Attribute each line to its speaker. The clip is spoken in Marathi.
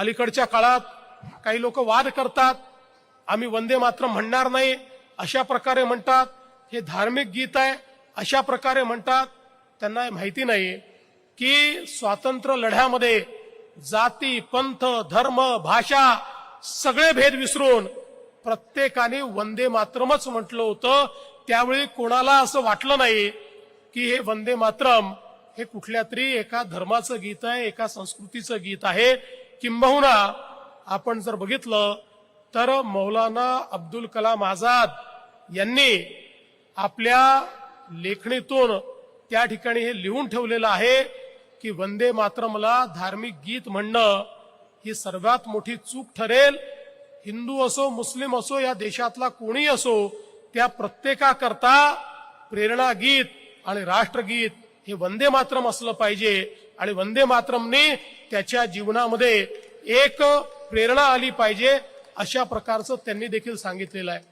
Speaker 1: अलीकडच्या काळात काही लोक वाद करतात. आम्ही वंदे मात्र म्हणणार नाही. अशा प्रकारे म्हणतात. हे धार्मिक गीत आहे. अशा प्रकारे म्हणतात. त्यांना माहिती नाही की स्वातंत्र्य लढ्यामध्ये जाती पंथ धर्म भाषा सगळे भेद विसरून प्रत्येकाने वंदे मातरमच म्हटलं होतं. त्यावेळी कोणाला असं वाटलं नाही की हे वंदे मातरम हे कुठल्या तरी एका धर्माचं गीत आहे एका संस्कृतीचं गीत आहे. किंबहुना आपण जर बघितलं तर मौलाना अब्दुल कलाम आझाद यांनी आपल्या लेखणीतून त्या ठिकाणी हे लिहून ठेवलेलं आहे की वंदे मातरमला धार्मिक गीत म्हणणं ही सर्वात मोठी चूक ठरेल. हिंदू असो मुस्लिम असो या देशातला कोणी असो त्या प्रत्येकाकरता प्रेरणा गीत आणि राष्ट्रगीत हे वंदे मातरम असलं पाहिजे. आणि वंदे मातरमने त्याच्या जीवनामध्ये एक प्रेरणा आली पाहिजे अशा प्रकारचं त्यांनी देखील सांगितलेलं आहे.